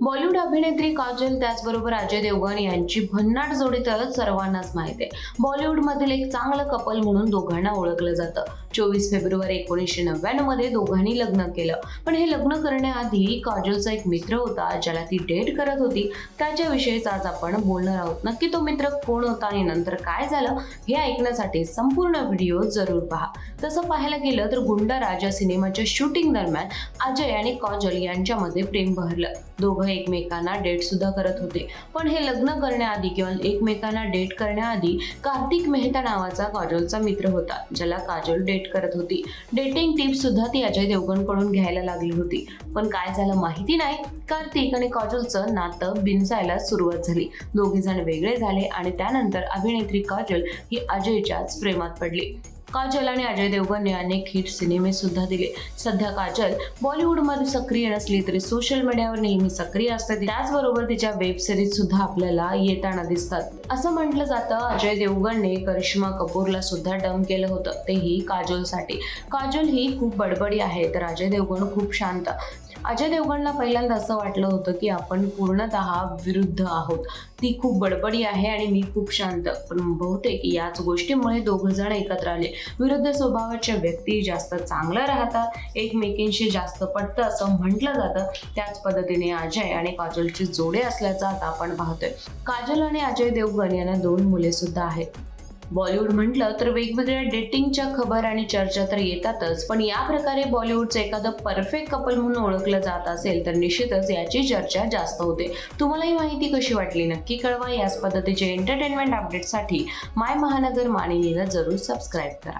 बॉलिवूड अभिनेत्री काजल त्याचबरोबर अजय देवगण यांची भन्नाट जोडी तर सर्वांनाच माहिती आहे. बॉलिवूडमधील एक चांगलं कपल म्हणून दोघांना ओळखलं जातं. चोवीस फेब्रुवारी एकोणीसशे नव्याण्णवमध्ये दोघांनी लग्न केलं. पण हे लग्न करण्याआधी काजलचा एक मित्र होता ज्याला ती डेट करत होती. त्याच्याविषयीच आज आपण बोलणार आहोत. नक्की तो मित्र कोण होता आणि नंतर काय झालं हे ऐकण्यासाठी संपूर्ण व्हिडिओ जरूर पहा. तसं पाहायला गेलं तर गुंडा राजा सिनेमाच्या शूटिंग दरम्यान अजय आणि काजल यांच्यामध्ये प्रेम बहरलं. दोघं एकमेकांना डेट सुद्धा करत होते. पण हे लग्न करण्याआधी किंवा एकमेकांना डेट करण्याआधी कार्तिक मेहता नावाचा काजलचा मित्र होता ज्याला काजल डेट करत होती. डेटिंग टिप्स सुद्धा ती अजय देवगणकडून घ्यायला लागली होती. पण काय झालं माहिती नाही. कार्तिक आणि काजोलचं नातं बिनसायला सुरुवात झाली. दोघे जण वेगळे झाले आणि त्यानंतर अभिनेत्री काजल ही अजयच्याच प्रेमात पडली. काजल आणि अजय देवगणने अनेक हिट सिनेमे सुद्धा दिले. सध्या काजल बॉलिवूडमध्ये सक्रिय नसली तरी सोशल मीडियावर नेहमी सक्रिय असते त्याचबरोबर तिच्या वेब सिरीज सुद्धा आपल्याला येताना दिसतात. असं म्हटलं जातं अजय देवगणने करिश्मा कपूरला सुद्धा डम केलं होतं. तेही काजलसाठी. काजल ही खूप बडबडी आहे तर अजय देवगण खूप शांत. अजय देवगणला पहिल्यांदा असं वाटलं होतं की आपण पूर्णतः विरुद्ध आहोत. ती खूप बडबडी आहे आणि मी खूप शांत. पण बहुतेक याच गोष्टीमुळे दोघ जण एकत्र आले. विरुद्ध स्वभावाच्या व्यक्ती जास्त चांगल्या राहतात एकमेकींशी जास्त पटतं असं म्हटलं जातं. त्याच पद्धतीने अजय आणि काजलची जोडे असल्याचं आता आपण पाहतोय. काजल आणि अजय देवगण यांना दोन मुले सुद्धा आहेत. बॉलिवूड म्हटलं तर वेगवेगळ्या डेटिंगच्या खबर आणि चर्चा तर येतातच. पण या प्रकारे बॉलिवूडचं एखादं परफेक्ट कपल म्हणून ओळखलं जात असेल तर निश्चितच याची चर्चा जास्त होते. तुम्हाला ही माहिती कशी वाटली नक्की कळवा. याच पद्धतीचे एंटरटेनमेंट अपडेटसाठी माय महानगर मानिनीला जरूर सबस्क्राईब करा.